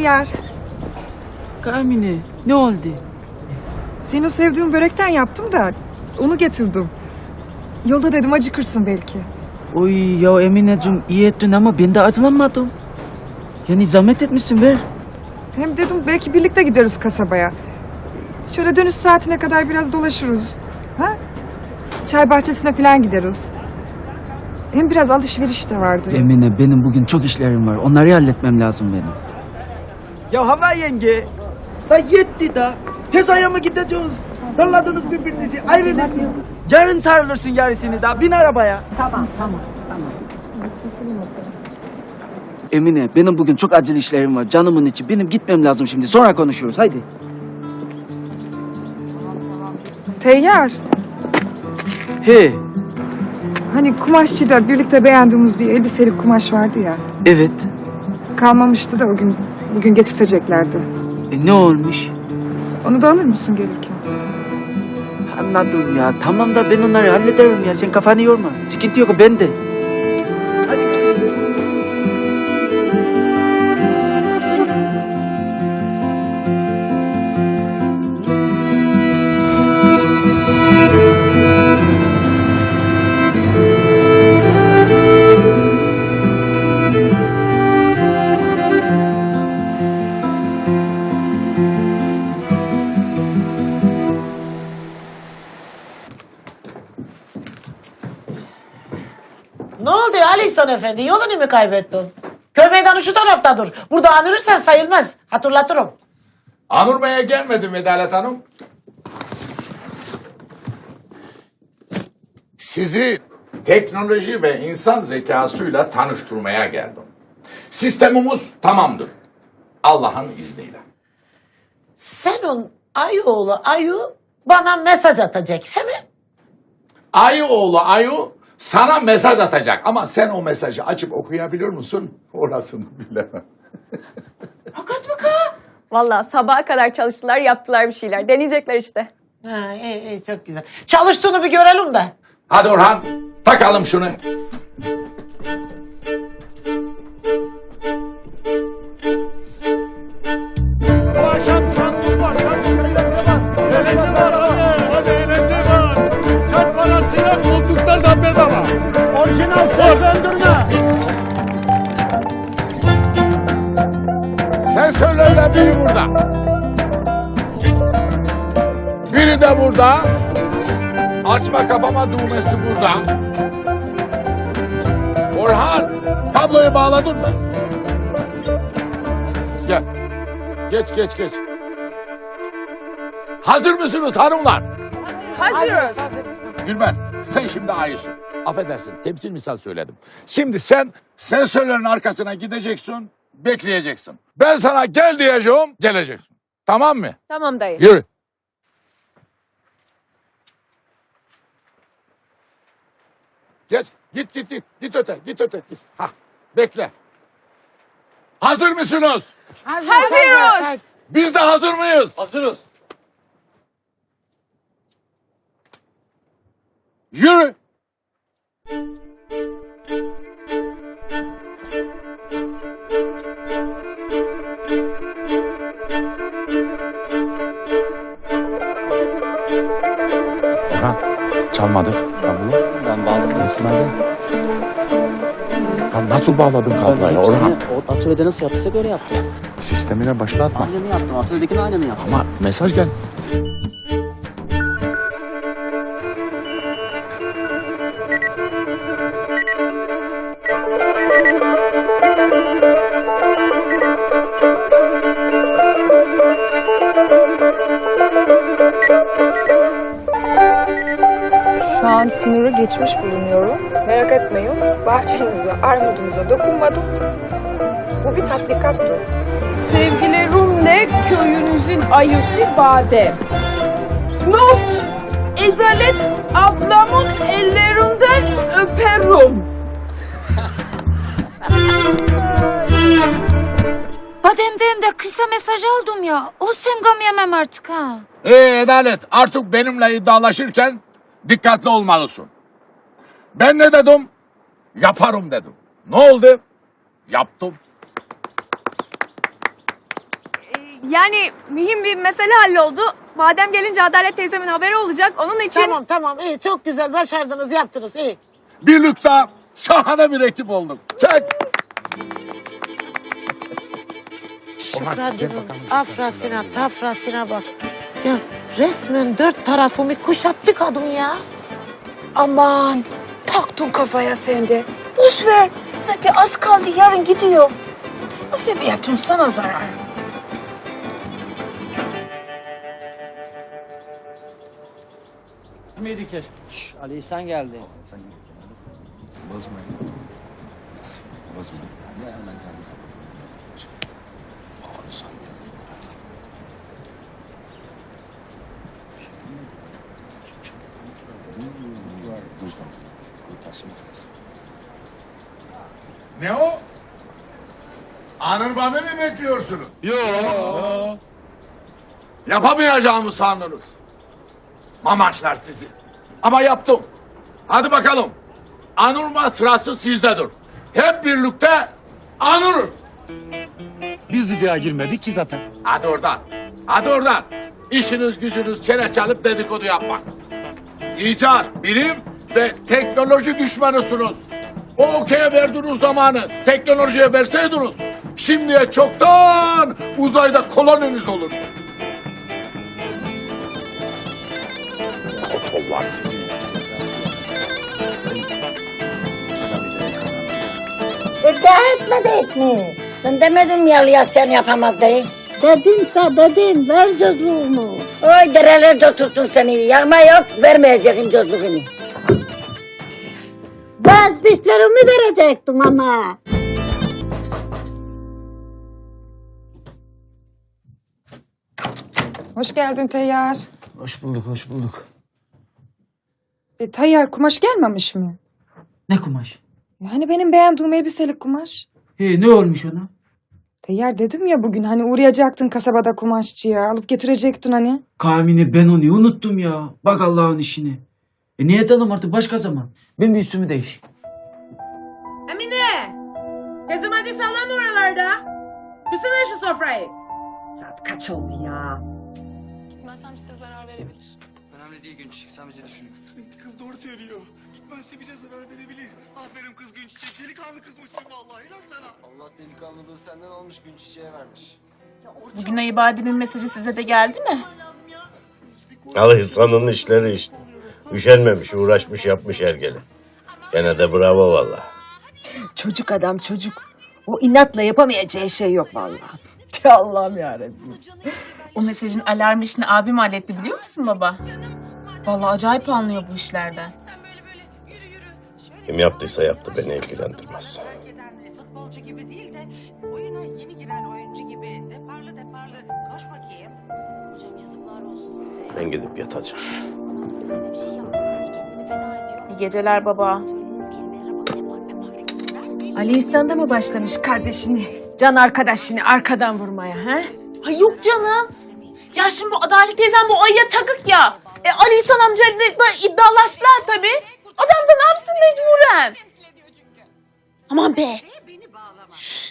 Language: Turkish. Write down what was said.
Teyyar. Emine ne oldu? Senin o sevdiğin börekten yaptım da onu getirdim. Yolda dedim acıkırsın belki. Oy ya Emineciğim iyi ettin ama ben de acılanmadım. Yani zahmet etmişsin ver. Hem dedim belki birlikte gideriz kasabaya. Şöyle dönüş saatine kadar biraz dolaşırız. Ha? Çay bahçesine falan gideriz. Hem biraz alışveriş de vardı. Emine benim bugün çok işlerim var. Onları halletmem lazım benim. Ya hava yenge. Da yetti da. Tez aya mı gideceğiz? Darladınız birbirinizi. Ayrılın. Yarın sarılırsın yarısını da. Bin arabaya. Tamam tamam tamam. Emine benim bugün çok acil işlerim var. Canımın içi. Benim gitmem lazım şimdi. Sonra konuşuruz. Haydi. Teyyar. He. Hani kumaşçıda birlikte beğendiğimiz bir elbiselik kumaş vardı ya. Evet. Kalmamıştı da o gün bugün getirteceklerdi. E, ne olmuş? Onu da alır mısın gelirken? Anladım ya. Tamam da ben onları hallederim ya. Sen kafanı yorma. Sıkıntı yok ben Ne oldu Ali İhsan Efendi? Yolunu mu kaybettin? Köy meydanı şu taraftadır. Burada anırırsan sayılmaz. Hatırlatırım. Anurmaya gelmedim Medalet Hanım. Sizi teknoloji ve insan zekasıyla tanıştırmaya geldim. Sistemimiz tamamdır. Allah'ın izniyle. Senin Ayıoğlu Ayu bana mesaj atacak. He mi? Ayı oğlu Ayu sana mesaj atacak ama sen o mesajı açıp okuyabiliyor musun? Orasını bilemem. Fakat mı ka? Vallahi sabaha kadar çalıştılar, yaptılar bir şeyler. Deneyecekler işte. Ha, iyi, iyi, çok güzel. Çalıştığını bir görelim de. Hadi Orhan takalım şunu. Sensörlerden biri burada. Biri de burada. Açma kapama düğmesi burada. Orhan, kabloyu bağladın mı? Gel. Geç, geç, geç. Hazır mısınız hanımlar? Hazırız. Gülben, sen şimdi ayısın. Affedersin, temsil misal söyledim. Şimdi sen sensörlerin arkasına gideceksin, bekleyeceksin. Ben sana gel diyeceğim, geleceksin. Tamam mı? Tamam dayı. Yürü. Geç, git git git, git öte, git öte. Git. Ha, bekle. Hazır mısınız? Hazırız. Biz de hazır mıyız? Hazırız. Yürü. Aldın. Ya nasıl bağladın kabloyu Orhan? O atölyede nasıl yaptıysa böyle yaptım. Sistemine başlatma. Aynını yaptım. Atölyedekinin aynını yaptım. Ama mesaj gel. Geçmiş bulunuyorum. Merak etmeyin. Bahçenize, armudunuza dokunmadım. Bu bir tatbikattı. Sevgili Rumne köyünüzün ayısı Badem. Not Edalet ablamın ellerinden öperim. Badem'den de kısa mesaj aldım ya. O semgam yemem artık ha. Ee Adalet artık benimle iddialaşırken dikkatli olmalısın. Ben ne dedim? Yaparım dedim. Ne oldu? Yaptım. Yani mühim bir mesele halloldu. Madem gelince Adalet teyzemin haberi olacak. Onun için... Tamam tamam iyi çok güzel başardınız yaptınız iyi. Birlikte şahane bir ekip olduk. Çek. Şükran'ın afrasına tafrasına bak. Ya resmen dört tarafımı kuşattı kadın ya. Aman taktın kafaya sen de. Boş ver. Zaten az kaldı yarın gidiyor. O sebiyatun sana zarar. Şş, Ali İhsan geldi. Ne o? Anılmamı mı bekliyorsunuz? Yok. Yapamayacağımı sandınız. Mamaçlar sizi. Ama yaptım. Hadi bakalım. Anılma sırası sizdedir. Hep birlikte anılın. Biz iddiaya girmedik ki zaten. Hadi oradan. Hadi oradan. İşiniz gücünüz çene çalıp dedikodu yapmak. İcat, bilim ve teknoloji düşmanısınız. O okey'e verdiğiniz zamanı teknolojiye verseydiniz şimdiye çoktan uzayda koloniniz olur. Kotollar sizin. İddia etmedik mi? Sen demedin mi Yalıya sen yapamaz diye? Dedimse dedim ver cozluğumu. Oy dereler otursun seni. Yağma yok vermeyeceğim cozluğunu. Ben dişlerimi verecektim ama. Hoş geldin Tayyar. Hoş bulduk, hoş bulduk. E, Tayyar kumaş gelmemiş mi? Ne kumaş? Yani benim beğendiğim elbiselik kumaş. He, ne olmuş ona? Tayyar dedim ya bugün hani uğrayacaktın kasabada kumaşçıya alıp getirecektin hani. Kamine ben onu unuttum ya. Bak Allah'ın işini. E niye edelim artık başka zaman? Ben de üstümü değiş. Emine! Kızım hadi sallama oralarda. Kısana şu sofrayı. Saat kaç oldu ya? Önemli değil Günçik, sen bizi düşün. Kız doğru söylüyor. Gitmezse bize zarar verebilir. Aferin kız gün çiçek. Delikanlı kızmışsın vallahi lan sana. Allah delikanlılığı senden almış gün çiçeğe vermiş. Bugün Ayıbade'min mesajı size de geldi mi? Al İhsan'ın işleri işte. Üşenmemiş, uğraşmış, yapmış hergele. Gene de bravo valla. Çocuk adam çocuk. O inatla yapamayacağı şey yok vallahi. Allah'ım yarabbim. O mesajın alarm işini abim halletti biliyor musun baba? Vallahi acayip anlıyor bu işlerden. Kim yaptıysa yaptı, beni ilgilendirmez. Futbolcu gibi değil de oyuna yeni giren oyuncu gibi deparlı deparlı koş bakayım. Hocam yazıklar olsun size. Ben gidip yatacağım. Şey. İyi geceler baba. Ali İhsan da mı başlamış kardeşini, can arkadaşını arkadan vurmaya ha? Ay yok canım. Ya şimdi bu Adalet teyzem bu ayıya takık ya. E, Ali İhsan amcayla da iddialaştılar tabii. Adam da ne yapsın mecburen? Aman be Shh.